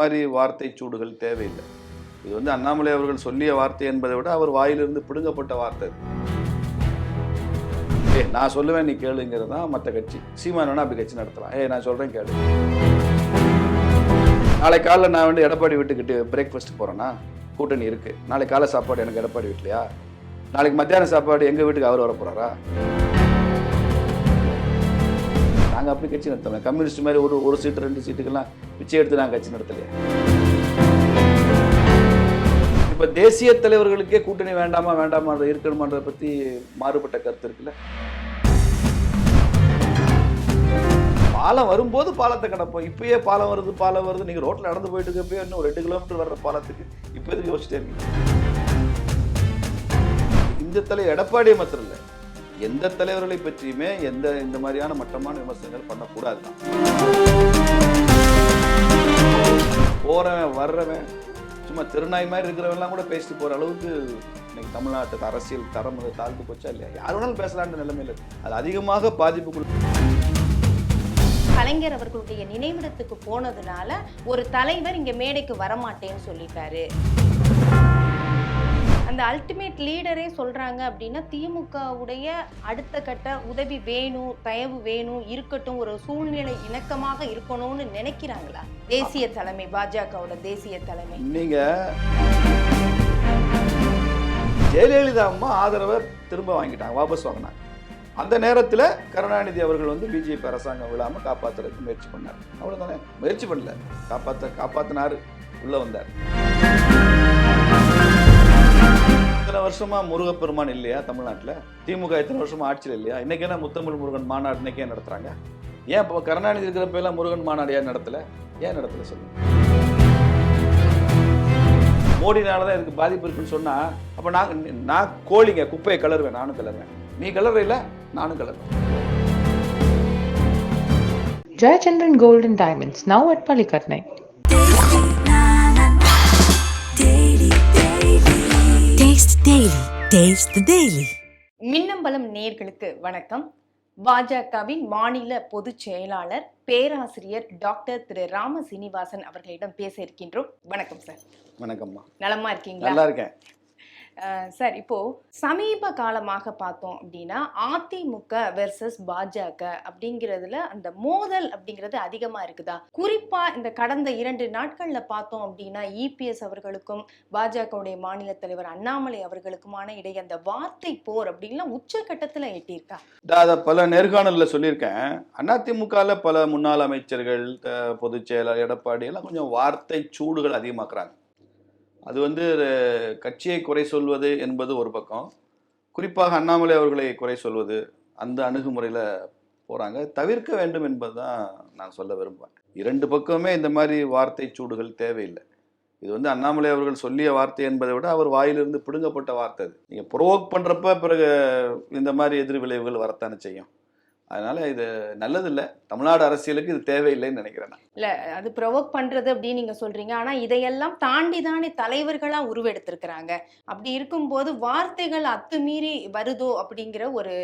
மாதிரி வார்த்தை சூடுகள் தேவையில்லை. இது வந்து அண்ணாமலை அவர்கள் சொல்லிய வார்த்தை என்பதை விட அவர் வாயிலிருந்து பிடுங்கப்பட்ட வார்த்தை. ஏ நான் சொல்லுவேன் நீ கேளுங்கிறது தான் மற்ற கட்சி. சீமான் வேணா அப்படி கட்சி நடத்தலாம். ஏ நான் சொல்றேன் கேளு. நாளை காலைல நான் வந்து எடப்பாடி வீட்டுக்கிட்டு பிரேக்ஃபாஸ்ட் போகிறேன்னா கூட்டணி இருக்குது நாளைக்கு காலை சாப்பாடு எனக்கு எடப்பாடி வீட்லையா? நாளைக்கு மத்தியான சாப்பாடு எங்கள் வீட்டுக்கு அவர் வர போகிறாரா நாங்கள் அப்படி கட்சி நடத்தலை கம்யூனிஸ்ட் மாதிரி ஒரு ஒரு சீட்டு ரெண்டு சீட்டுக்கெல்லாம் பிச்சை எடுத்து நாங்கள் கட்சி நடத்தலையே. இப்போ தேசிய தலைவர்களுக்கே கூட்டணி வேண்டாமா வேண்டாமா இருக்கணுமான்றதை பற்றி மாறுபட்ட கருத்து இருக்குல்ல? பாலம் வரும்போது பாலத்தை கடப்போம். இப்பயே பாலம் வருது பாலம் வருது. நீங்கள் ரோட்டில் நடந்து போயிட்டு இருக்கப்போ இன்னும் ரெண்டு கிலோமீட்டர் வர்ற பாலத்துக்கு. இப்போ எதுக்கு யோசிச்சிட்டே இருக்கீங்க? இந்த தலை எடப்பாடியை மாத்திரம் இல்லை. எந்த தலைவர்களை பற்றியுமே எந்த இந்த மாதிரியான மட்டமான விமர்சனங்கள் பண்ணக்கூடாது தான் போறவன் வர்றவன் சும்மா திருநாய் மாதிரி இருக்கிறவன்லாம் கூட பேசிட்டு போற அளவுக்கு இன்னைக்கு தமிழ்நாட்டுக்கு அரசியல் தரம் தாழ்ந்து போச்சா இல்லையா? யார் வேணாலும் பேசலான்ற நிலைமையில அது அதிகமாக பாதிப்புக்குள் கலைஞர் அவர்களுடைய நினைவிடத்துக்கு போனதுனால ஒரு தலைவர் இங்க மேடைக்கு வரமாட்டேன்னு சொல்லிட்டாரு. அந்த அல்டிமேட் லீடரே சொல்கிறாங்க அப்படின்னா திமுகவுடைய அடுத்த கட்ட உதவி வேணும் தயவு வேணும் இருக்கட்டும் ஒரு சூழ்நிலை இணக்கமாக இருக்கணும்னு நினைக்கிறாங்களா? தேசிய தலைமை பாஜகவோட தேசிய தலைமை. நீங்க ஜெயலலிதா அம்மா ஆதரவை திரும்ப வாங்கிட்டாங்க வாபஸ் வாங்கினாங்க. அந்த நேரத்தில் கருணாநிதி அவர்கள் வந்து பிஜேபி அரசாங்கம் விழாமல் காப்பாத்துறதுக்கு முயற்சி பண்ணார். அவ்வளோதானே முயற்சி பண்ணல. காப்பாற்ற காப்பாற்றினார் உள்ளே வந்தார். இத்தனை வருஷமா முருகப்பெருமான் இல்லையா தமிழ்நாட்டில்? திமுக இத்தனை வருஷமா ஆட்சியில் இல்லையா? இன்னைக்கு என்ன முத்தமிழ் முருகன் மாநாடு இன்னைக்கே நடத்துறாங்க? ஏன் இப்போ கருணாநிதி இருக்கிறப்ப எல்லாம் முருகன் மாநாடு ஏன் நடத்தல? ஏன் நடத்தல சொல்லுங்க. மோடினால தான் எனக்கு பாதிப்பு இருக்குன்னு சொன்னால் அப்போ நான் நான் கோழிங்க குப்பையை கலருவேன் நானும் கலருவேன் நீ கலர் இல்லை நானும் கலருவேன் Jayachandran golden diamonds now at at Taste the Daily. Minnambalam நேர்களுக்கு வணக்கம். பாஜகவின் மாநில பொதுச் செயலாளர் பேராசிரியர் டாக்டர் திரு ராம சீனிவாசன் அவர்களிடம் பேச இருக்கின்றோம். வணக்கம் சார். வணக்கம்மா. நலமா இருக்கீங்களா? நல்லா இருக்கேன். சார் இப்போ சமீப காலமாக பார்த்தோம் அப்படின்னா அதிமுக வெர்சஸ் பாஜக அப்படிங்கிறதுல அந்த மோதல் அப்படிங்கிறது அதிகமா இருக்குதா? குறிப்பா இந்த கடந்த இரண்டு நாட்கள்ல பார்த்தோம் அப்படின்னா இபிஎஸ் அவர்களுக்கும் பாஜகவுடைய மாநில தலைவர் அண்ணாமலை அவர்களுக்குமான இடையே அந்த வார்த்தை போர் அப்படின்லாம் உச்சகட்டத்துல எட்டியிருக்கா? அதை பல நேர்காணலில் சொல்லியிருக்கேன். அதிமுகவில் பல முன்னாள் அமைச்சர்கள் பொதுச் செயலர் எடப்பாடி எல்லாம் கொஞ்சம் வார்த்தை சூடுகள் அதிகமாக்குறாங்க. அது வந்து கட்சியை குறை சொல்வது என்பது ஒரு பக்கம். குறிப்பாக அண்ணாமலை அவர்களை குறை சொல்வது அந்த அணுகுமுறையில் போகிறாங்க தவிர்க்க வேண்டும் என்பதுதான் நான் சொல்ல விரும்புவேன் இரண்டு பக்கமே இந்த மாதிரி வார்த்தை சூடுகள் தேவையில்லை. இது வந்து அண்ணாமலை அவர்கள் சொல்லிய வார்த்தை என்பதை விட அவர் வாயிலிருந்து பிடுங்கப்பட்ட வார்த்தை அது. நீங்கள் ப்ரொவோக் பண்ணுறப்ப பிறகு இந்த மாதிரி எதிர் விளைவுகள் வரத்தானே செய்யும். அதனால இது நல்லதில்லை. தமிழ்நாடு அரசியலுக்கு இது தேவையில்லைன்னு நினைக்கிறேன் நான். இல்ல அது ப்ரொவோக் பண்றது அப்படின்னு நீங்க சொல்றீங்க. ஆனா இதையெல்லாம் தாண்டி தானே தலைவர்களா உருவெடுத்திருக்கிறாங்க. அப்படி இருக்கும்போது வார்த்தைகள் அத்துமீறி வருதோ அப்படிங்கிற ஒரு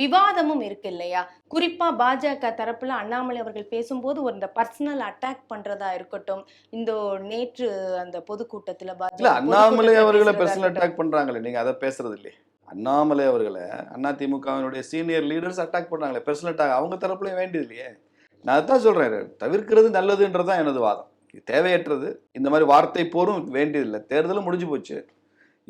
விவாதமும் இருக்கு இல்லையா? குறிப்பா பாஜக தரப்புல அண்ணாமலை அவர்கள் பேசும்போது ஒரு இந்த பர்சனல் அட்டாக் பண்றதா இருக்கட்டும் இந்த நேற்று அந்த பொதுக்கூட்டத்துல பாஜக அண்ணாமலை அவர்களை பர்சனல். அட்டாக் பண்றாங்களே நீங்க அதை பேசுறது இல்லையே. அண்ணாமலை அவர்களை அதிமுகவினுடைய சீனியர் லீடர்ஸ் அட்டாக் பண்ணாங்களே பர்சனல் அட்டாக் அவங்க தரப்புலையும் வேண்டியது இல்லையே. நான் அதுதான் சொல்கிறேன் தவிர்க்கிறது நல்லதுன்றது தான் எனது வாதம். இது தேவையற்றது. இந்த மாதிரி வார்த்தை போரும் வேண்டியதில்லை தேர்தலும் முடிஞ்சு போச்சு.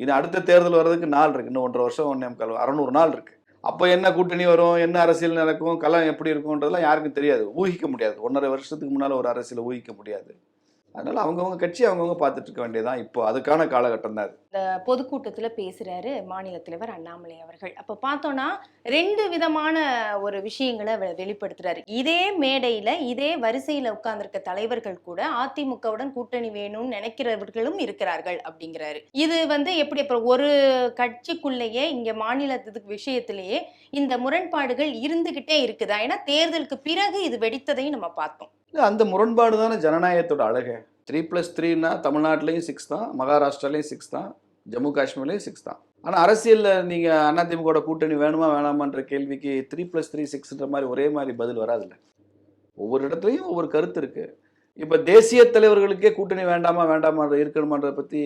இனி அடுத்த தேர்தல் வர்றதுக்கு நாள் இருக்குது இன்னும் ஒன்றரை வருஷம் ஒன்றே முக்கால் அறநூறு நாள் இருக்குது அப்போ என்ன கூட்டணி வரும்? என்ன அரசியல் நடக்கும்? களம் எப்படி இருக்கும்ன்றதெல்லாம் யாருக்கும் தெரியாது. ஊகிக்க முடியாது. ஒன்றரை வருஷத்துக்கு முன்னால் ஒரு அரசியலை ஊகிக்க முடியாது. அதனால அவங்கவுங்க கட்சி அவங்கவுங்க பார்த்துட்டு இருக்க வேண்டியதுதான் இப்போ. அதுக்கான காலகட்டம் தான் இந்த பொதுக்கூட்டத்துல பேசுறாரு மாநில தலைவர் அண்ணாமலை அவர்கள். அப்போ பார்த்தோம்னா ரெண்டு விதமான ஒரு விஷயங்களை வெ- வெளிப்படுத்துறாரு. இதே மேடையில இதே வரிசையில உட்கார்ந்துருக்க தலைவர்கள் கூட அதிமுகவுடன் கூட்டணி வேணும்னு நினைக்கிறவர்களும் இருக்கிறார்கள் அப்படிங்கிறாரு. இது வந்து எப்படி அப்புறம் ஒரு கட்சிக்குள்ளேயே இங்க மாநிலத்துக்கு விஷயத்திலேயே இந்த முரண்பாடுகள் இருந்துகிட்டே இருக்குதா? ஏன்னா தேர்தலுக்கு பிறகு இது வெடித்ததையும் நம்ம பார்த்தோம். அந்த முரண்பாடு தானே ஜனநாயகத்தோட அழகு. த்ரீ ப்ளஸ் த்ரீனா தமிழ்நாட்டிலையும் சிக்ஸ் தான் மகாராஷ்டிராலையும் சிக்ஸ் தான் ஜம்மு காஷ்மீர்லையும் சிக்ஸ் தான். ஆனால் அரசியலில் நீங்கள் அதிமுக கூட்டணி வேணுமா வேணாமான்ற கேள்விக்கு த்ரீ ப்ளஸ் த்ரீ சிக்ஸ்ன்ற மாதிரி ஒரே மாதிரி பதில் வராதுல்ல. ஒவ்வொரு இடத்துலையும் ஒவ்வொரு கருத்து இருக்குது இப்போ தேசிய தலைவர்களுக்கே கூட்டணி வேண்டாமா வேண்டாமா இருக்கணுமான்றதை பற்றி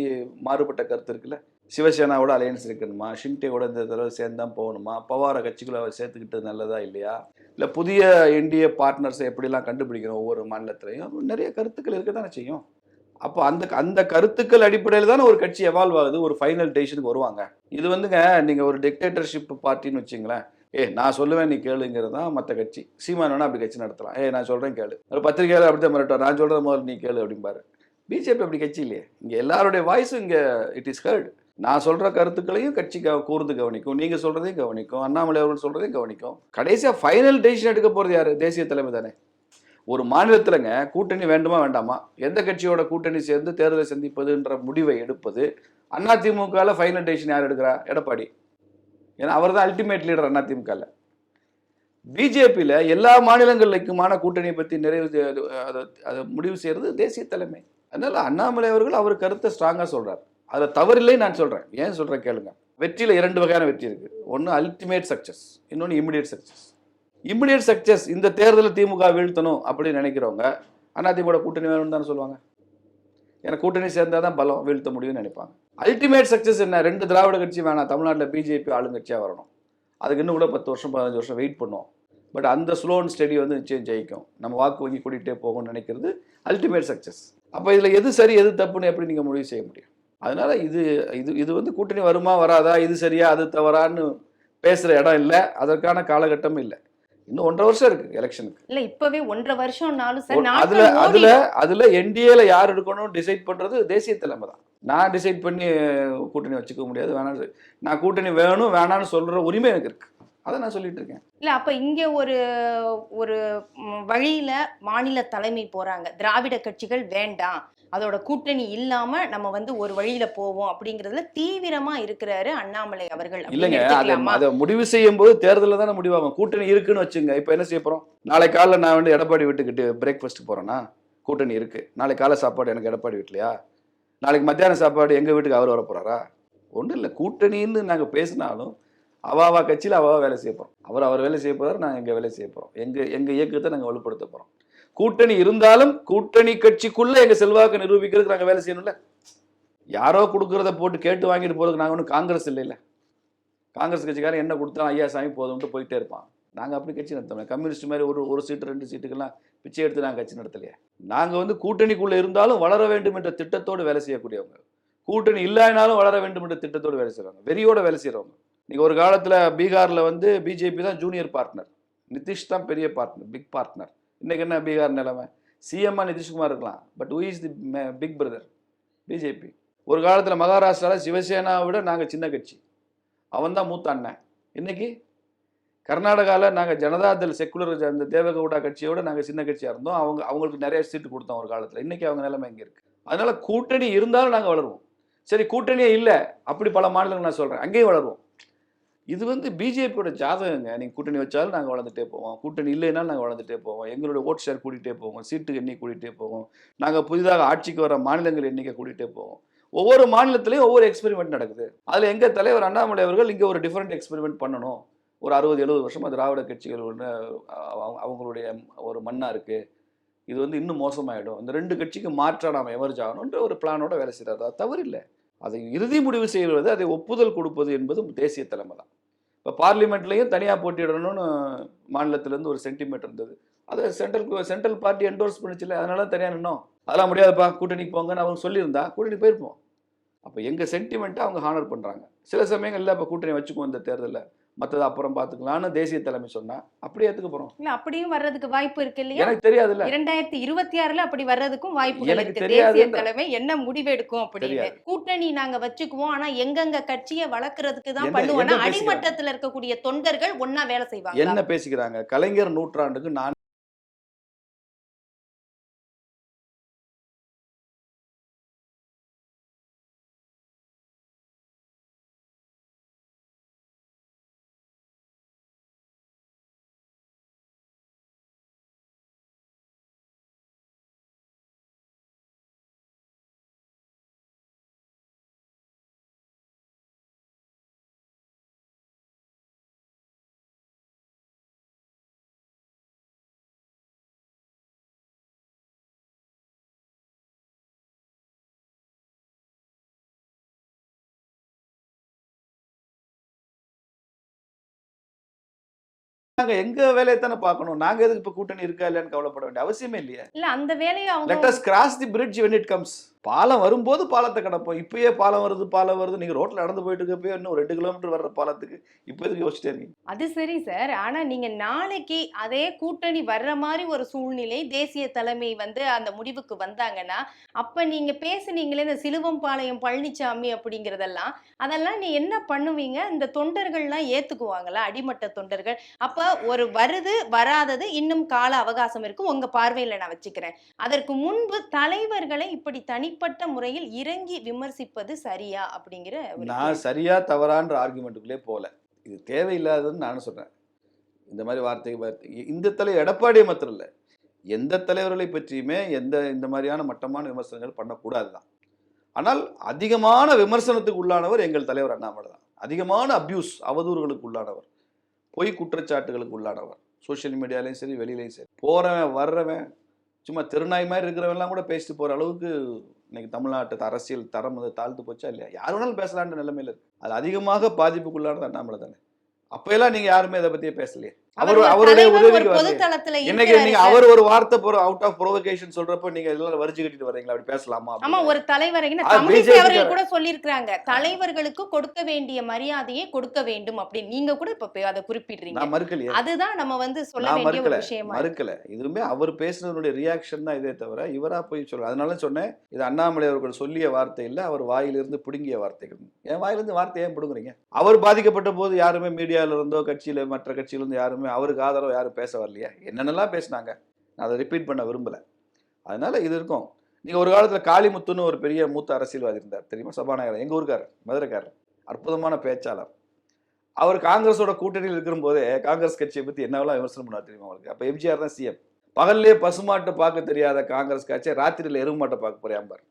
மாறுபட்ட கருத்து இருக்குல்ல? சிவசேனாவோட அலையன்ஸ் இருக்கணுமா? ஷிண்டேவோட இந்த தடவை சேர்ந்து தான் போகணுமா? பவார கட்சிகளை சேர்த்துக்கிட்டது நல்லதா இல்லையா? இல்லை புதிய என்டிஏ பார்ட்னர்ஸை எப்படிலாம் கண்டுபிடிக்கணும் ஒவ்வொரு மாநிலத்திலையும்? நிறைய கருத்துக்கள் இருக்க தானே செய்யும். அப்போ அந்த அந்த கருத்துக்கள் அடிப்படையில் தானே ஒரு கட்சி எவால்வ் ஆகுது ஒரு ஃபைனல் டெசிஷனுக்கு வருவாங்க. இது வந்துங்க நீங்கள் ஒரு டிக்டேட்டர்ஷிப் பார்ட்டின்னு வச்சிங்களேன். ஏ நான் சொல்லுவேன் நீ கேளுங்கிறது தான் மற்ற கட்சி. சீமான் அப்படி கட்சி நடத்தலாம். ஏ நான் சொல்கிறேன் கேளு. ஒரு பத்திரிகையாளர் அப்படி தான் மிரட்டுவார். நான் சொல்கிற முதல்ல நீ கேளு அப்படிம்பாரு. பிஜேபி அப்படி கட்சி இல்லையே. இங்கே எல்லாருடைய வாய்ஸும் இங்கே இட் இஸ் ஹர்டு நான் சொல்கிற கருத்துக்களையும் கட்சி கவ- கூர்ந்து கவனிக்கும். நீங்கள் சொல்கிறதையும் கவனிக்கும். அண்ணாமலை அவர்கள் சொல்கிறதையும் கவனிக்கும். கடைசியாக ஃபைனல் டெசிஷன் எடுக்க போகிறது யார்? தேசிய தலைமை தானே. ஒரு மாநிலத்திலங்க கூட்டணி வேண்டுமா வேண்டாமா? எந்த கட்சியோட கூட்டணி சேர்ந்து தேர்தலை சந்திப்பதுன்ற முடிவை எடுப்பது அதிமுகவில் ஃபைனல் டெசிஷன் யார் எடுக்கிறா? எடப்பாடி. ஏன்னா அவர் தான் அல்டிமேட் லீடர் அதிமுகவில் பிஜேபியில் எல்லா மாநிலங்களுக்குமான கூட்டணியை பற்றி நிறைவு அதை அதை முடிவு செய்கிறது தேசிய தலைமை. அதனால அண்ணாமலை அவர்கள் அவர் கருத்தை ஸ்ட்ராங்காக சொல்கிறார் அதில் தவறில்லை நான் சொல்கிறேன் ஏன் சொல்கிறேன் கேளுங்க. வெற்றியில் இரண்டு வகையான வெற்றி இருக்குது ஒன்று அல்டிமேட் சக்ஸஸ் இன்னொன்று இமிடியேட் சக்ஸஸ் இமிடியேட் சக்சஸ் இந்த தேர்தலில் திமுக வீழ்த்தணும் அப்படின்னு நினைக்கிறவங்க அதிமுக கூட்டணி வேணும்னு தானே சொல்லுவாங்க. ஏன்னா கூட்டணி சேர்ந்தால் தான் பலம் வீழ்த்த முடியும்னு நினைப்பாங்க. அல்டிமேட் சக்ஸஸ் என்ன? ரெண்டு திராவிட கட்சி வேணாம் தமிழ்நாட்டில் பிஜேபி ஆளுங்கட்சியாக வரணும். அதுக்கு இன்னும் கூட பத்து வருஷம் பதினஞ்சு வருஷம் வெயிட் பண்ணுவோம். பட் அந்த ஸ்லோ அண்ட் ஸ்டடி வந்து நிச்சயம் ஜெயிக்கும். நம்ம வாக்கு வங்கி கூட்டிகிட்டே போகும்னு நினைக்கிறது அல்டிமேட் சக்சஸ் அப்போ இதில் எது சரி எது தப்புன்னு எப்படி நீங்கள் முடிவு செய்ய முடியும்? அதனால இது இது இது வந்து கூட்டணி வருமா வராதா இது சரியா அது தவறான்னு பேசுகிற இடம் இல்லை. அதற்கான காலகட்டமும் இல்லை. இன்னும் ஒன்றரை வருஷம் இருக்கு எலெக்ஷனுக்கு. இல்ல இப்பவே ஒன்றரை வருஷம்னாலும் சார் அதுல அதுல அதுல என்டிஏல யார் எடுக்கணும் டிசைட் பண்றது தேசிய தலைமை தான். நான் டிசைட் பண்ணி கூட்டணி வச்சுக்க முடியாது வேணாம் நான் கூட்டணி வேணும் வேணாம்னு சொல்ற உரிமை எனக்கு இருக்கு. அதை நான் சொல்லிட்டு இருக்கேன். இல்ல அப்ப இங்க ஒரு ஒரு வழியில மாநில தலைமை போறாங்க. திராவிட கட்சிகள் வேண்டாம். அதோட கூட்டணி இல்லாம நம்ம வந்து ஒரு வழியில போவோம் அப்படிங்கறதுல தீவிரமா இருக்கிறாரு அண்ணாமலை அவர்கள் இல்லைங்க அதை முடிவு செய்யும் போது தேர்தலில் தானே முடிவாகும் கூட்டணி இருக்குன்னு வச்சுங்க இப்போ என்ன செய்ய போறோம்? நாளை காலைல நான் வந்து எடப்பாடி வீட்டுக்கிட்டு பிரேக்ஃபாஸ்ட் போறேன்னா கூட்டணி இருக்கு. நாளை காலை சாப்பாடு எனக்கு எடப்பாடி வீட்லையா? நாளைக்கு மத்தியான சாப்பாடு எங்க வீட்டுக்கு அவர் வர போறாரா? ஒன்றும் இல்லை கூட்டணின்னு நாங்கள் பேசினாலும் அவாவா கட்சியில் அவாவா வேலை செய்ய போகிறோம் அவர் அவர் வேலை செய்ய போறாரு நாங்கள் எங்கள் வேலை செய்ய போகிறோம் எங்கள் எங்கள் இயக்கத்தை நாங்கள் வலுப்படுத்த போகிறோம் கூட்டணி இருந்தாலும் கூட்டணி கட்சிக்குள்ள எங்கள் செல்வாக்கு நிரூபிக்கிறதுக்கு நாங்க வேலை செய்யணும்ல? யாரோ கொடுக்குறத போட்டு கேட்டு வாங்கிட்டு போறதுக்கு நாங்கள் ஒன்றும் காங்கிரஸ் இல்லைல்ல. காங்கிரஸ் கட்சிக்காரன் என்ன கொடுத்தாலும் ஐயா சாமி போதும்ட்டு போயிட்டே இருப்பான். நாங்கள் அப்படி கட்சி நடத்தோம் கம்யூனிஸ்ட் மாதிரி ஒரு ஒரு சீட்டு ரெண்டு சீட்டுக்கெல்லாம் பிச்சை எடுத்து நாங்கள் கட்சி நடத்தலையே. நாங்கள் வந்து கூட்டணிக்குள்ளே இருந்தாலும் வளர வேண்டும் என்ற திட்டத்தோடு வேலை செய்யக்கூடியவங்க. கூட்டணி இல்லைனாலும் வளர வேண்டும் என்ற திட்டத்தோடு வேலை செய்கிறவங்க வெறியோட வேலை செய்கிறவங்க நீங்கள் ஒரு காலத்தில் பீகாரில் வந்து பிஜேபி தான் ஜூனியர் பார்ட்னர் நிதிஷ் தான் பெரிய பார்ட்னர் பிக் பார்ட்னர் இன்றைக்கி என்ன பீகார் நிலைமை? சிஎம்ஆ நிதிஷ்குமார் இருக்கலாம். But who is the big brother BJP ஒரு காலத்தில் மகாராஷ்டிராவில் சிவசேனாவை விட நாங்கள் சின்ன கட்சி. அவன் தான் மூத்த அண்ணன். இன்னைக்கு கர்நாடகாவில் நாங்கள் ஜனதாதள் செக்குலர் அந்த தேவகவுடா கட்சியோட நாங்கள் சின்ன கட்சியாக இருந்தோம். அவங்க அவங்களுக்கு நிறைய சீட்டு கொடுத்தோம் ஒரு காலத்தில். இன்றைக்கி அவங்க நிலைமை இங்கே இருக்குது அதனால் கூட்டணி இருந்தாலும் நாங்கள் வளருவோம். சரி கூட்டணியே இல்லை. அப்படி பல மாநிலங்கள் நான் சொல்கிறேன் அங்கேயும் வளருவோம். இது வந்து பிஜேபியோட ஜாதகங்க. நீங்கள் கூட்டணி வச்சாலும் நாங்கள் வளர்ந்துட்டே போவோம். கூட்டணி இல்லைனாலும் நாங்கள் வளர்ந்துட்டே போவோம். எங்களோட ஓட் ஷேர் கூட்டிகிட்டே போவோம். சீட்டு எண்ணி கூட்டிகிட்டே போவோம். நாங்கள் புதிதாக ஆட்சிக்கு வர மாநிலங்கள் எண்ணிக்கை கூட்டிகிட்டே போவோம். ஒவ்வொரு மாநிலத்திலையும் ஒவ்வொரு எக்ஸ்பெரிமெண்ட் நடக்குது. அதில் எங்கள் தலைவர் அண்ணாமலை அவர்கள் இங்கே ஒரு டிஃப்ரெண்ட் எக்ஸ்பெரிமெண்ட் பண்ணணும். ஒரு அறுபது எழுபது வருஷமாக திராவிட கட்சிகள் ஒன்று அவங்களுடைய ஒரு மண்ணாக இருக்குது இது வந்து இன்னும் மோசமாயிடும். இந்த ரெண்டு கட்சிக்கு மாற்றாக நாம் எமர்ஜ் ஆகணுன்ற ஒரு பிளானோட வேலை செய்கிறார் அது தவறில்லை. அதை இறுதி முடிவு செய்வது அதை ஒப்புதல் கொடுப்பது என்பது தேசிய தலைமை தான் இப்போ பார்லிமெண்ட்லேயும் தனியாக போட்டியிடணும்னு மாநிலத்திலேருந்து ஒரு சென்டிமெண்ட் இருந்தது. அது சென்ட்ரல் சென்ட்ரல் பார்ட்டி என்டோர்ஸ் பண்ணிச்சுல அதனால தனியாக நின்னோம். அதெல்லாம் முடியாதுப்பா கூட்டணிக்கு போங்கன்னு அவங்க சொல்லியிருந்தா கூட்டணி போயிருப்போம். அப்போ எங்கள் சென்டிமெண்ட்டை அவங்க ஹானர் பண்ணுறாங்க சில சமயங்கள்ல இப்போ கூட்டணி வச்சுக்குவோம் இந்த தேர்தலில். மற்றது அப்புறம் பார்த்துக்கலாம்னு தேசிய தலைமை சொன்னா அப்படியே ஏற்றுக்க போகிறோம் இல்ல அப்படியும் வர்றதுக்கு வாய்ப்பு இருக்கு இல்லையா? எனக்கு தெரியாதுல்ல. இரண்டாயிரத்தி இருபத்தி ஆறுல அப்படி வர்றதுக்கும் வாய்ப்புகள் எனக்கு தெரியாது. தேசிய தலைமை என்ன முடிவெடுக்கும் அப்படின்னு. தெரியாது. கூட்டணி நாங்க வச்சுக்குவோம். ஆனா எங்கெங்க கட்சியை வளர்க்கறதுக்கு தான் பண்ணுவோம்னா பேசுறாங்க? அடிமட்டத்துல இருக்கக்கூடிய தொண்டர்கள் ஒன்னா வேலை செய்வாங்க என்ன பேசிக்கிறாங்க? கலைஞர் நூற்றாண்டுக்கு நான் நாங்க எங்க வேலையை தானே பார்க்கணும்? நாங்க எதுக்கு இப்ப கூட்டணி இருக்கா இல்லையான்னு கவலைப்பட வேண்டிய அவசியமே இல்லையே. இல்ல அந்த வேலையை லெட் அவங்க us cross the bridge when it comes. பாலம் வரும்போது பாலத்தை கடப்போம். இப்பயே பாலம் வருது பாலம் வருது. நீங்க ரோட்ல நடந்து போயிட்டு இருக்கப்பயே இன்னும் ரெண்டு கிலோமீட்டர் வர்ற பாலத்துக்கு இப்போ எதுக்கு யோசிச்சிட்டே இருக்கீங்க? அது சரி சார். ஆனா நீங்க நாளைக்கு அதே கூட்டணி வர்ற மாதிரி ஒரு சூழ்நிலை தேசிய தலைமை வந்து அந்த முடிவுக்கு வந்தாங்கன்னா அப்ப நீங்க பேசுனீங்களே இந்த சிலுவம்பாளையம் பழனிசாமி அப்படிங்கறதெல்லாம் அதெல்லாம் நீ என்ன பண்ணுவீங்க? இந்த தொண்டர்கள்லாம் ஏத்துக்குவாங்களா? அடிமட்ட தொண்டர்கள். அப்ப ஒரு வருது வராதது இன்னும் கால அவகாசம் இருக்கும். உங்க பார்வையில நான் வச்சுக்கிறேன். அதற்கு முன்பு தலைவர்களை இப்படி தனி தனிப்பட்ட முறையில் இறங்கி விமர்சிப்பது சரியா அப்படிங்கிற நான் சரியா தவறான்ற ஆர்குமெண்ட்டுக்குள்ளே போகல. இது தேவையில்லாததுன்னு நானும் சொல்றேன். இந்த மாதிரி வார்த்தை இந்த தலை எடப்பாடியை மாத்திரம் இல்லை. எந்த தலைவர்களை பற்றியுமே எந்த இந்த மாதிரியான மட்டமான விமர்சனங்கள் பண்ணக்கூடாது தான் ஆனால் அதிகமான விமர்சனத்துக்கு உள்ளானவர் எங்கள் தலைவர் அண்ணாமலை தான். அதிகமான அபியூஸ் அவதூறுகளுக்கு உள்ளானவர். பொய் குற்றச்சாட்டுகளுக்கு உள்ளானவர். சோஷியல் மீடியாலையும் சரி வெளியிலையும் சரி. போறவன் வர்றவன் சும்மா திருநாய் மாதிரி இருக்கிறவன்லாம் கூட பேசிட்டு போற அளவுக்கு இன்னைக்கு தமிழ்நாட்டு அரசியல் தரம் வந்து தாழ்த்து போச்சா இல்லையா? யார் வேணாலும் பேசலான்ற நிலைமையில இருக்கு. அது அதிகமாக பாதிப்புக்குள்ளானது அண்ணாமலை தானே. அப்போயெல்லாம் நீங்கள் யாருமே இதை பற்றியே பேசலையே. அவர் அவருடைய உதவிக்கு இன்னைக்கு நீங்க. அவர் ஒரு வார்த்தை போற அவுட் ஆஃப் ப்ரொவகேஷன் சொல்றப்ப நீங்க எல்லாம் வரிச்சு கட்டிட்டு வரீங்களா அப்படி பேசலாமா ஆமா? ஒரு தலைவர் தமிழிசை அவர்கள். கூட சொல்லியிருக்கிறாங்க. தலைவர்களுக்கு கொடுக்க வேண்டிய மரியாதையை கொடுக்க வேண்டும் அப்படின்னு. நீங்க கூட இப்ப அதை குறிப்பிடுறீங்க. மறுக்கலையே. அதுதான் நம்ம வந்து சொல்ல வேண்டிய ஒரு விஷயமா. மறுக்கல. இதுவுமே அவர் பேசுனதுடைய ரியாக்ஷன் தான் இதே தவிர இவரா போய் சொல்ற அதனால சொன்னேன் இது அண்ணாமலை அவர்கள் சொல்லிய வார்த்தை இல்ல அவர் வாயிலிருந்து பிடுங்கிய வார்த்தைகள் என் வாயிலிருந்து வார்த்தை ஏன் பிடுங்குறீங்க? அவர் பாதிக்கப்பட்ட போது யாருமே மீடியால இருந்தோ கட்சியில மற்ற கட்சியில இருந்து யாருமே அவருக்கு ஆதரவு யாரும் பேச வரலையா? என்னென்னலாம் பேசினாங்க? நான் அதை ரிப்பீட் பண்ண விரும்பலை. அதனால இது இருக்கும். நீங்கள் ஒரு காலத்தில் காளிமுத்துன்னு ஒரு பெரிய மூத்த அரசியல்வாதி இருந்தார். தெரியுமா? சபாநாயகர் எங்கள் ஊருக்காரர் மதுரைக்காரர். அற்புதமான பேச்சாளர். அவர் காங்கிரஸோட கூட்டணியில் இருக்கிற போதே காங்கிரஸ் கட்சியை பற்றி என்னவெல்லாம் விமர்சனம் பண்ணார் தெரியுமா அவங்களுக்கு அப்போ எம்ஜிஆர் தான் சிஎம் பகல்லே பசுமாட்டை பார்க்க தெரியாத காங்கிரஸ் கட்சியை ராத்திரியில் எருமாட்டை பார்க்க போறியாம்பார்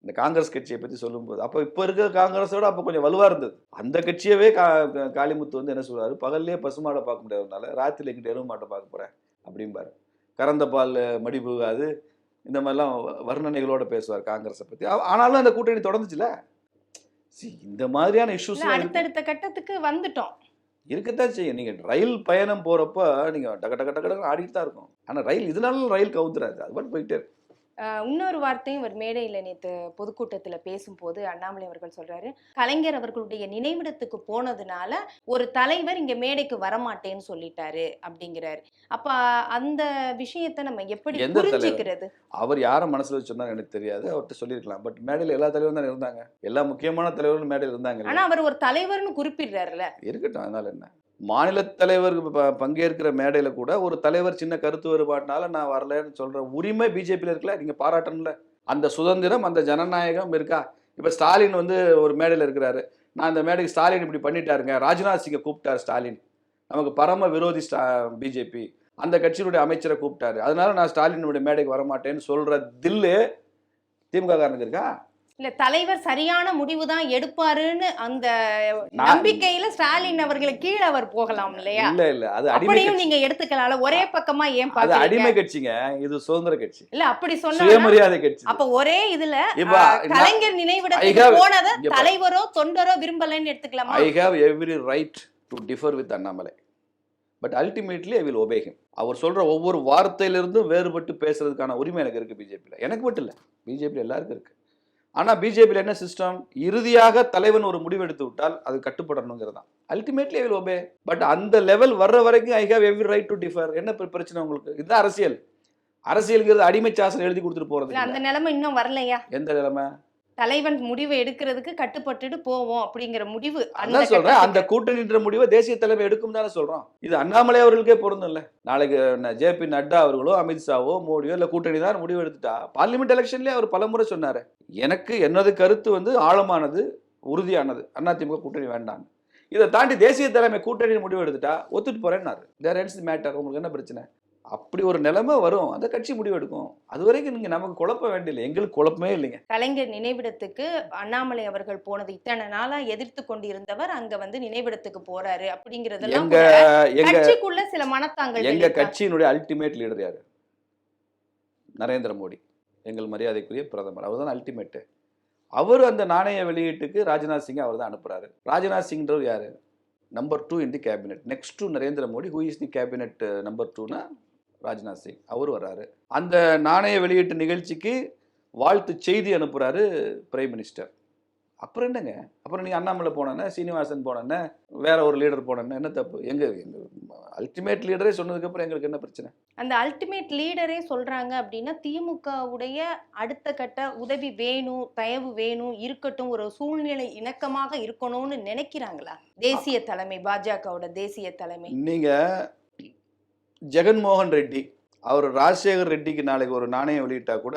இந்த காங்கிரஸ் கட்சியை பத்தி சொல்லும்போது அப்போ இப்போ இருக்கிற காங்கிரஸோட அப்போ கொஞ்சம் வலுவா இருந்தது. அந்த கட்சியவே கா காளிமுத்து வந்து என்ன சொல்றாரு? பகல்லே பசுமாடை பார்க்க முடியாதனால ராத்திரியில் எங்கிட்ட எருவு மாட்டை பார்க்க போறேன் அப்படிம்பாரு. கறந்த பால் மடி புகாது இந்த மாதிரிலாம் வர்ணனைகளோட பேசுவார் காங்கிரஸை ஆ- ஆனாலும் அந்த கூட்டணி தொடர்ந்துச்சுல? See, இந்த மாதிரியான இஷ்யூஸ் அடுத்தடுத்த கட்டத்துக்கு வந்துட்டோம். இருக்கத்தான் செய்யும். நீங்க ரயில் பயணம் போறப்ப நீங்க டக டக டக ஆடிட்டு தான் இருக்கும். ஆனா ரயில் இதனால ரயில் கவுத்துறாரு. அது பாட்டு போயிட்டே இருக்கு. அஹ், இன்னொரு வார்த்தையும் ஒரு மேடையில நேத்து பொதுக்கூட்டத்துல பேசும்போது அண்ணாமலை அவர்கள் சொல்றாரு கலைஞர் அவர்களுடைய நினைவிடத்துக்கு போனதுனால ஒரு தலைவர் இங்க மேடைக்கு வரமாட்டேன்னு சொல்லிட்டாரு அப்படிங்கிறாரு. அப்ப அந்த விஷயத்தை நம்ம எப்படி? புரிஞ்சுக்கிறது? அவர் யாரை மனசுல வச்சிருந்தாரு எனக்கு தெரியாது அவர்கிட்ட சொல்லியிருக்கலாம். பட் மேடையில் எல்லா தலைவரும் தானே இருந்தாங்க. எல்லா முக்கியமான தலைவரும் மேடையில் இருந்தாங்க ஆனா அவர் ஒரு தலைவர்னு குறிப்பிடுறாருல. இருக்கட்டும் அதனால என்ன? மாநில தலைவர் ப- பங்கேற்கிற மேடையில் கூட ஒரு தலைவர் சின்ன கருத்து வேறுபாட்டினால நான் வரலன்னு சொல்கிற உரிமை பிஜேபியில் இருக்கல நீங்கள் பாராட்டணும்ல. அந்த சுதந்திரம் அந்த ஜனநாயகம் இருக்கா? இப்போ ஸ்டாலின் வந்து ஒரு மேடையில் இருக்கிறாரு. நான் அந்த மேடைக்கு ஸ்டாலின் இப்படி பண்ணிட்டாருங்க. ராஜ்நாத் சிங்கை கூப்பிட்டாரு ஸ்டாலின். நமக்கு பரம விரோதி ஸ்டா பிஜேபி. அந்த கட்சியினுடைய அமைச்சரை கூப்பிட்டாரு. அதனால நான் ஸ்டாலினுடைய மேடைக்கு வரமாட்டேன்னு சொல்கிற தில்லு திமுக காரனுக்கு இருக்கா? இல்ல தலைவர் சரியான முடிவு தான் எடுப்பாருன்னு அந்த நம்பிக்கையில ஸ்டாலின் அவர்களை கீழே அவர் போகலாம் இல்லையா? இல்ல இல்ல அது அப்படியும். நீங்க எடுத்துக்கலாம்ல ஒரே பக்கமா ஏன் அது அடிமை கட்சிங்க இது சுதந்திர கட்சி. இல்ல அப்படி சொன்னா சுயமரியாதை கட்சி. அப்ப ஒரே இதுல கலைஞர் நினைவிடத்துக்கு have- போனத. தலைவரோ தொண்டரோ விரும்பலன்னு எடுத்துக்கலாமா? I have every right to differ with Annamalai. But ultimately I will him. அவர் சொல்ற ஒவ்வொரு வார்த்தையிலிருந்தும் வேறுபட்டு பேசுறதுக்கான உரிமை எனக்கு இருக்கு பிஜேபியில் எனக்கு மட்டும் இல்லை. பிஜேபியில் எல்லாருக்கும் இருக்கு. ஆனா பிஜேபியில் என்ன சிஸ்டம் இறுதியாக தலைவன் ஒரு முடிவு எடுத்து விட்டால் அது கட்டுப்படணுங்கிறது தான் ultimately I will obey. But அந்த லெவல் வர்ற வரைக்கும் I have every right to differ என்ன பிர- பிரச்சனை உங்களுக்கு? இதுதான் அரசியல். அரசியல்ங்கிறது அடிமை சாசனம் எழுதி கொடுத்துட்டு போறது அந்த. நிலைமை இன்னும் வரலையா? எந்த நிலைமை? தலைவன் முடிவு எடுக்கிறதுக்கு கட்டுப்பட்டுட்டு போவோம் அப்படிங்கிற முடிவு அதான் சொல்றேன். அந்த கட்டத்துக்கு. கூட்டணின்ற முடிவை தேசிய தலைமை எடுக்கும் தானே சொல்றோம் இது அண்ணாமலை அவர்களுக்கே பொருந்தும் இல்ல நாளைக்கு ஜே பி நட்டா அவர்களோ அமித்ஷாவோ மோடியோ இல்ல கூட்டணி தான் முடிவு எடுத்துட்டா? பார்லிமெண்ட் எலெக்ஷன்லயே அவர் பலமுறை சொன்னாரு. எனக்கு என்னது கருத்து வந்து ஆழமானது உறுதியானது. அதிமுக கூட்டணி வேண்டாம் இதை தாண்டி தேசிய தலைமை கூட்டணி முடிவு எடுத்துட்டா ஒத்துட்டு போறேன்னாரு. தேர் என்ஸ் மேட்டர் உங்களுக்கு என்ன பிரச்சனை? அப்படி ஒரு நிலைமை வரும். அந்த கட்சி முடிவு எடுக்கும் அது வரைக்கும் நீங்க நமக்கு குழப்ப வேண்டியதில்லை. எங்களுக்கு குழப்பமே இல்லைங்க. கலைஞர் நினைவிடத்துக்கு அண்ணாமலை அவர்கள் போனது இத்தனை நாளா எதிர்த்து கொண்டிருந்தவர் அங்க வந்து நினைவிடத்துக்கு போறாரு அப்படிங்கறதெல்லாம் எங்க எங்க கட்சிக்குள்ள சில மனத்தாங்கள் எங்க கட்சியினுடைய அல்டிமேட் லீடர் யாரு? நரேந்திர மோடி. எங்கள் மரியாதைக்குரிய பிரதமர். அவர் தான் அல்டிமேட்டு அவர் அந்த நாணய வெளியீட்டுக்கு ராஜ்நாத் சிங் அவர் தான் அனுப்புறாரு. ராஜ்நாத் சிங்ன்றவர் யாரு? Number two in the cabinet next to Narendra Modi who is the cabinet number டூனா ராஜ்நாத் சிங். அவர் வர்றாரு. அந்த நாணய வெளியீட்டு நிகழ்ச்சிக்கு வாழ்த்து செய்தி அனுப்புறாரு பிரைம் மினிஸ்டர். அப்புறம் என்னங்க? அப்புறம் நீ அண்ணாமலை போனேன்னா சீனிவாசன் போனேன்னா வேற ஒரு லீடர் போனேன்னா என்ன தப்பு? எங்க அல்டிமேட் லீடரே சொன்னதுக்கப்புறம் எங்களுக்கு என்ன பிரச்சனை? அந்த அல்டிமேட் லீடரே சொல்றாங்க அப்படின்னா திமுகவுடைய அடுத்த கட்ட உதவி வேணும் தயவு வேணும் இருக்கட்டும் ஒரு சூழ்நிலை இணக்கமாக இருக்கணும்னு நினைக்கிறாங்களா? தேசிய தலைமை பாஜகவோட தேசிய தலைமை. நீங்க ஜெகன்மோகன் ரெட்டி. அவர் ராஜசேகர் ரெட்டிக்கு நாளைக்கு ஒரு நாணயம் வெளியிட்டா கூட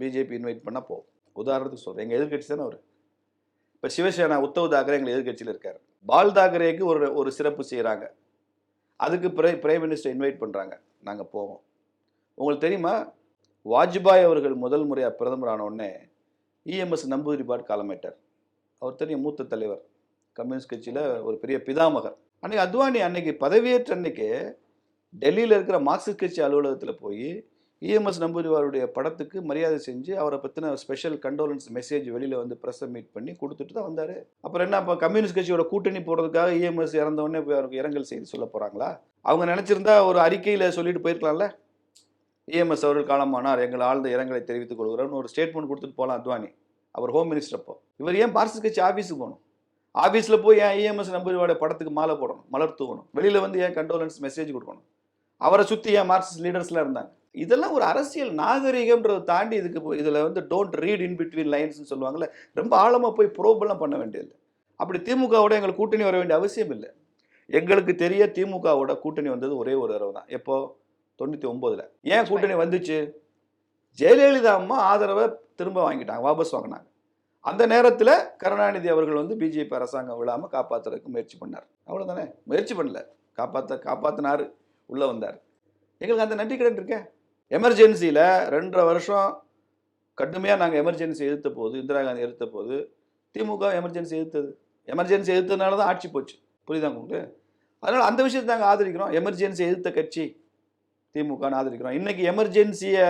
பிஜேபி இன்வைட் பண்ணால் போகும் உதாரணத்துக்கு சொல்கிறேன் எங்கள் எதிர்கட்சி தானே அவர்? இப்போ சிவசேனா உத்தவ் தாக்கரே எங்கள் எதிர்கட்சியில் இருக்கார். பால் தாக்கரேக்கு ஒரு ஒரு சிறப்பு செய்கிறாங்க அதுக்கு பிரை பிரைம் மினிஸ்டர் இன்வைட் பண்ணுறாங்க நாங்கள் போவோம். உங்களுக்கு தெரியுமா? வாஜ்பாய் அவர்கள் முதல் முறையாக பிரதமர் ஆன உடனே இஎம்எஸ் நம்பூதிரிபாட் காலமேட்டர் அவர் தெரியும் மூத்த தலைவர். கம்யூனிஸ்ட் கட்சியில் ஒரு பெரிய பிதாமகர். அன்னைக்கு அத்வானி அன்னைக்கு பதவியேற்ற அன்னைக்கு டெல்லியில் இருக்கிற மார்க்சிஸ்ட் கட்சி அலுவலகத்தில் போய் இஎம்எஸ் நம்பூதிரிவாருடைய படத்துக்கு மரியாதை செஞ்சு அவரை பற்றின ஸ்பெஷல் கண்டோலன்ஸ் மெசேஜ் வெளியில் வந்து ப்ரெஸ்ஸை மீட் பண்ணி கொடுத்துட்டு தான் வந்தார். அப்புறம் என்ன அப்போ கம்யூனிஸ்ட் கட்சியோட கூட்டணி போடுறதுக்காக இஎம்எஸ் இறந்தவொடனே போய் அவருக்கு இரங்கல் செய்தி சொல்ல போகிறாங்களா அவங்க நினச்சிருந்தா ஒரு அறிக்கையில் சொல்லிட்டு போயிருக்கலாம்ல? இஎம்எஸ் அவர்கள் காலமானார் எங்கள் ஆழ்ந்த இரங்கலை தெரிவித்துக் கொள்கிறோம்னு ஒரு ஸ்டேட்மெண்ட் கொடுத்துட்டு போகலாம் அத்வானி. அவர் ஹோம் மினிஸ்டர் அப்போ. இவர் ஏன் மார்க்சிஸ்ட் கட்சி ஆஃபீஸுக்கு போகணும்? ஆஃபீஸில் போய் ஏன் இஎம்எஸ் நம்பூதிரிவாட படத்துக்கு மாலை போடணும் மலர் தூவணும்? வெளியில் வந்து ஏன் கண்டோலன்ஸ் மெசேஜ் கொடுக்கணும்? அவரை சுற்றி ஏன் மார்க்சிஸ்ட் லீடர்ஸ்லாம் இருந்தாங்க? இதெல்லாம் ஒரு அரசியல் நாகரிகம்ன்றதை தாண்டி இதுக்கு இதில் வந்து டோன்ட் ரீட் இன் பிட்வீன் லைன்ஸ்னு சொல்லுவாங்கல்ல ரொம்ப ஆழமாக போய் ப்ரோப்லாம் பண்ண வேண்டியதில்லை. அப்படி திமுகவோட எங்களுக்கு கூட்டணி வர வேண்டிய அவசியம் இல்லை. எங்களுக்கு தெரிய திமுகவோட கூட்டணி வந்தது ஒரே ஒரு தடவை தான். எப்போ? தொண்ணூற்றி ஒம்போதில் ஏன் கூட்டணி வந்துச்சு? ஜெயலலிதா அம்மா ஆதரவை திரும்ப வாங்கிட்டாங்க வாபஸ் வாங்கினாங்க. அந்த நேரத்தில் கருணாநிதி அவர்கள் வந்து பிஜேபி அரசாங்கம் விழாமல் காப்பாற்றுறதுக்கு முயற்சி பண்ணார். அவ்வளோதானே முயற்சி பண்ணல. காப்பாற்ற காப்பாற்றினார் உள்ளே வந்தார். எங்களுக்கு அந்த நன்றி கடன் இருக்கே. எமர்ஜென்சியில் ரெண்டரை வருஷம் கடுமையாக நாங்கள் எமர்ஜென்சி எதிர்த்த போது இந்திரா காந்தி எதிர்த்த போது திமுக எமர்ஜென்சி எதிர்த்தது. எமர்ஜென்சி எதிர்த்ததுனால தான் ஆட்சி போச்சு. புரியுதா உங்களுக்கு? அதனால் அந்த விஷயத்தை நாங்கள் ஆதரிக்கிறோம். எமர்ஜென்சி எதிர்த்த கட்சி திமுகன்னு ஆதரிக்கிறோம். இன்றைக்கி எமர்ஜென்சியை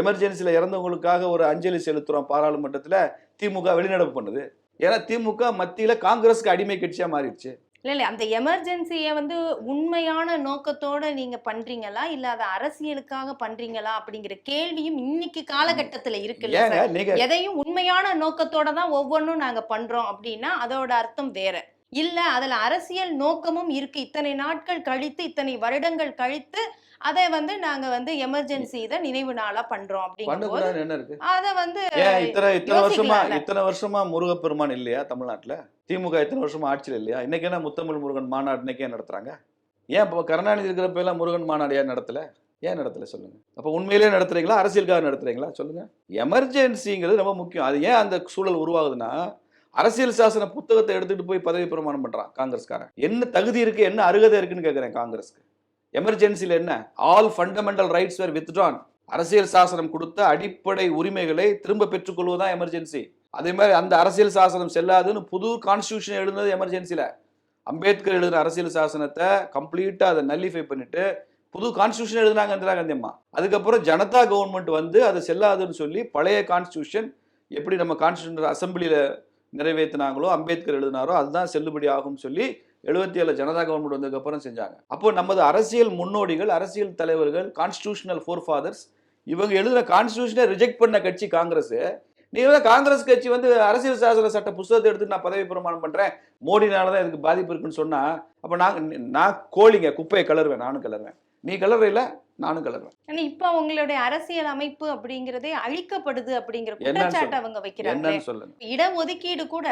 எமர்ஜென்சியில் இறந்தவங்களுக்காக ஒரு அஞ்சலி செலுத்துகிறோம் பாராளுமன்றத்தில் திமுக வெளிநடப்பு பண்ணுது. ஏன்னா திமுக மத்தியில் காங்கிரஸ்க்கு அடிமை கட்சியாக மாறிடுச்சு. இல்ல இல்ல. அந்த எமர்ஜென்சியை வந்து உண்மையான நோக்கத்தோட நீங்க பண்றீங்களா? இல்ல அதை அரசியலுக்காக பண்றீங்களா? அப்படிங்கிற கேள்வியும் இன்னைக்கு காலகட்டத்துல இருக்குல்ல எதையும் உண்மையான நோக்கத்தோட தான் ஒவ்வொன்றும் நாங்க பண்றோம் அப்படின்னா அதோட அர்த்தம் வேற. இல்ல அதுல அரசியல் நோக்கமும் இருக்கு. இத்தனை நாட்கள் கழித்து இத்தனை வருடங்கள் கழித்து அதை வந்து நாங்க வந்து எமர்ஜென்சி இதை நினைவு நாளா பண்றோம் இருக்கு? அதை வந்து இத்தனை இத்தனை வருஷமா. இத்தனை வருஷமா முருகப்பெருமான் இல்லையா தமிழ்நாட்டுல? திமுக இத்தனை வருஷமா ஆட்சியில் இல்லையா? இன்னைக்கு என்ன முத்தமிழ் முருகன் மாநாடு இன்னைக்கு நடத்துறாங்க? ஏன் இப்போ கருணாநிதி இருக்கிறப்ப எல்லாம் முருகன் மாநாடு ஏன் நடத்தல? ஏன் நடத்தல சொல்லுங்க. அப்ப உண்மையிலேயே நடத்துறீங்களா? அரசியலுக்காக நடத்துறீங்களா? சொல்லுங்க. எமர்ஜென்சிங்கிறது ரொம்ப முக்கியம். அது ஏன் அந்த சூழல் உருவாகுதுன்னா அரசியல் சாசன புத்தகத்தை எடுத்துட்டு போய் பதவி பிரமாணம் பண்றான் காங்கிரஸ்காரன். என்ன தகுதி இருக்கு? என்ன அருகதை இருக்குன்னு கேட்குறேன் காங்கிரஸ்க்கு. எமர்ஜென்சியில் என்ன? All fundamental rights were withdrawn அரசியல் சாசனம் கொடுத்த அடிப்படை உரிமைகளை திரும்ப பெற்றுக்கொள்வதுதான் எமர்ஜென்சி அதே மாதிரி அந்த அரசியல் சாசனம் செல்லாதுன்னு புது கான்ஸ்டியூஷன் எழுதுனது எமர்ஜென்சியில் அம்பேத்கர் எழுதின அரசியல் சாசனத்தை கம்ப்ளீட்டாக அதை நல்லிஃபை பண்ணிட்டு புது கான்ஸ்டியூஷன் எழுதினாங்க இந்திரா காந்தி அம்மா. அதுக்கப்புறம் ஜனதா கவர்மெண்ட் வந்து அது செல்லாதுன்னு சொல்லி பழைய கான்ஸ்டியூஷன் எப்படி நம்ம கான்ஸ்டியூஷன் அசம்பிளியில் நிறைவேற்றினாங்களோ அம்பேத்கர் எழுதினாரோ அதுதான் செல்லுபடி ஆகும்னு சொல்லி எழுபத்தி ஏழு ஜனதா கவர்மெண்ட் வந்ததுக்கப்புறம் செஞ்சாங்க. அப்போ நமது அரசியல் முன்னோடிகள் அரசியல் தலைவர்கள் கான்ஸ்டியூஷனல் ஃபோர் ஃபாதர்ஸ் இவங்க எழுதின கான்ஸ்டியூஷனை ரிஜெக்ட் பண்ண கட்சி காங்கிரஸ். நீ வந்து காங்கிரஸ் கட்சி வந்து அரசியல் சாசன சட்ட புஸ்தகத்தை எடுத்து நான் பதவி பிரமாணம் பண்ணுறேன் மோடினால தான் இதுக்கு பாதிப்பு இருக்குன்னு சொன்னால் அப்போ நான் நான் கோழிங்க குப்பையை கலருவேன் நானும் கலருவேன் நீ கலர்ற இல்லை? நானும் கலருவேன். ஆனா இப்ப உங்களுடைய அரசியல் அமைப்பு அப்படிங்கறதே அழிக்கப்படுது அப்படிங்கிற குற்றச்சாட்டு. அவங்க வைக்கிறாங்க. என்னன்னு சொல்லுங்க. இடஒதுக்கீடு கூட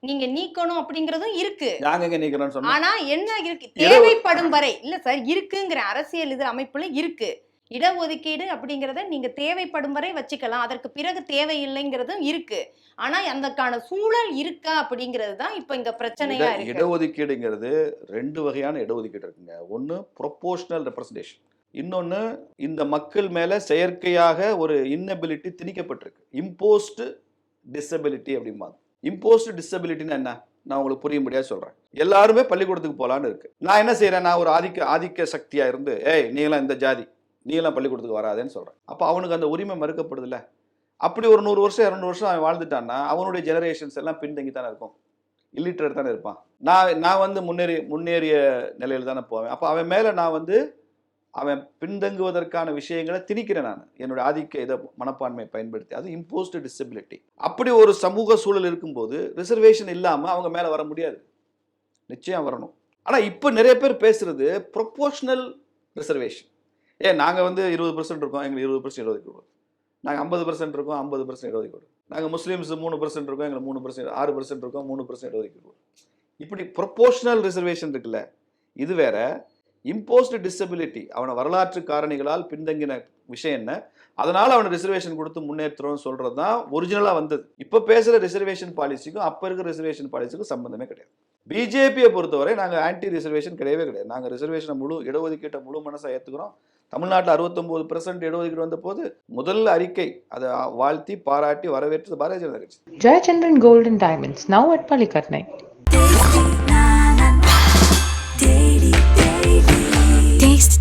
நீங்க நீக்கணும் அப்படிங்கறதும் இருக்கு. நாங்க எங்க நிக்கிறோம்னு சொன்னா ஆனா என்ன இருக்கு? தேவைப்படும் வரை. இல்ல சார் இருக்குங்கிற அரசியல் இது அமைப்புல இருக்கு. இடஒதுக்கீடு அப்படிங்கறத நீங்க தேவைப்படும் வரை வச்சுக்கலாம். அதற்கு பிறகு தேவையில்லைங்கிறதும் இருக்கு. ஆனா அந்தக்கான சூழல் இருக்கா அப்படிங்கிறது தான் இப்ப இங்க பிரச்சனையா இட- இருக்கு. இடஒதுக்கீடுங்கிறது ரெண்டு வகையான இடஒதுக்கீடு இருக்குங்க. ஒன்று ப்ரொபோஷனல் ரெப்ரசன்டேஷன் இன்னொன்று இந்த மக்கள் மேலே செயற்கையாக ஒரு இன்னபிலிட்டி திணிக்கப்பட்டிருக்கு. இம்போஸ்டு டிசபிலிட்டி அப்படிம்பாங்க. இம்போஸ்டு டிசபிலிட்டின்னா என்ன? நான் உங்களுக்கு புரியும்படியாக சொல்கிறேன் எல்லாருமே பள்ளிக்கூடத்துக்கு போகலான்னு இருக்கு. நான் என்ன செய்கிறேன் நான் ஒரு ஆதிக்க ஆதிக்க சக்தியாக இருந்து ஏய் நீங்களாம் இந்த ஜாதி. நீங்களாம் பள்ளிக்கூடத்துக்கு வராதேன்னு சொல்கிறேன் அப்போ அவனுக்கு அந்த உரிமை மறுக்கப்படுதுல்ல? அப்படி ஒரு நூறு வருஷம் இரநூறு வருஷம் அவன் வாழ்ந்துட்டான்னா அவனுடைய ஜெனரேஷன்ஸ் எல்லாம் பின்தங்கி தானே இருக்கும். இல்லிட்டர் தானே இருப்பான். நான் நான் வந்து முன்னேறி முன்னேறிய நிலையில் தானே போவேன். அப்போ அவன் மேலே நான் வந்து அவன் பின்தங்குவதற்கான விஷயங்களை திணிக்கிறேன் நான். என்னோட ஆதிக்க இதை மனப்பான்மையை பயன்படுத்தி. அது இம்போஸ்டு டிசபிலிட்டி அப்படி ஒரு சமூக சூழல் இருக்கும்போது ரிசர்வேஷன் இல்லாமல் அவங்க மேலே வர முடியாது. நிச்சயம் வரணும். ஆனால் இப்போ நிறைய பேர் பேசுறது ப்ரொபோஷனல் ரிசர்வேஷன் ஏன் நாங்கள் வந்து இருபது பர்சன்ட் இருக்கோம் எங்களுக்கு இருபது பர்சன்ட் இருபது கொடுக்கும் நாங்கள் ஐம்பது பர்சன்ட் இருக்கோம் ஐம்பது பர்சன்ட் இருபது கொடுக்கும் நாங்கள் முஸ்லீம்ஸ் மூணு பர்சன்ட் இருக்கோம் எங்களுக்கு மூணு பர்சன்ட் ஆறு பர்சன்ட் இருக்கோம் மூணு பர்சன்ட் இருபது கொடுக்கும் இப்படி ப்ரொபோஷனல் ரிசர்வேஷன் இருக்குல்ல இது வேற. இம்போஸ்டு டிசபிலிட்டி அவனை வரலாற்று காரணிகளால் பின்தங்கின விஷயம் என்ன? அதனால் அவனை ரிசர்வேஷன் கொடுத்து முன்னேற்றம்னு சொல்கிறது தான் ஒரிஜினலாக வந்தது. இப்போ பேசுகிற ரிசர்வேஷன் பாலிசிக்கும் அப்போ இருக்கிற ரிசர்வேஷன் பாலிசிக்கும் சம்மந்தமே கிடையாது. பிஜேபியை பொறுத்தவரை நாங்கள் ஆன்டி ரிசர்வேஷன் கிடையவே கிடையாது. நாங்கள் ரிசர்வேஷனை முழு இடஒதுக்கீட்டை முழு மனசாக ஏற்றுக்கிறோம் தமிழ்நாட்டில் அறுபத்தொம்போது பெர்சன்ட் இடஒதுக்கீடு வந்த போது முதல் அறிக்கை அதை வாழ்த்தி பாராட்டி வரவேற்றது பாரதிய ஜனதா கட்சி. Jayachandran golden diamonds now now at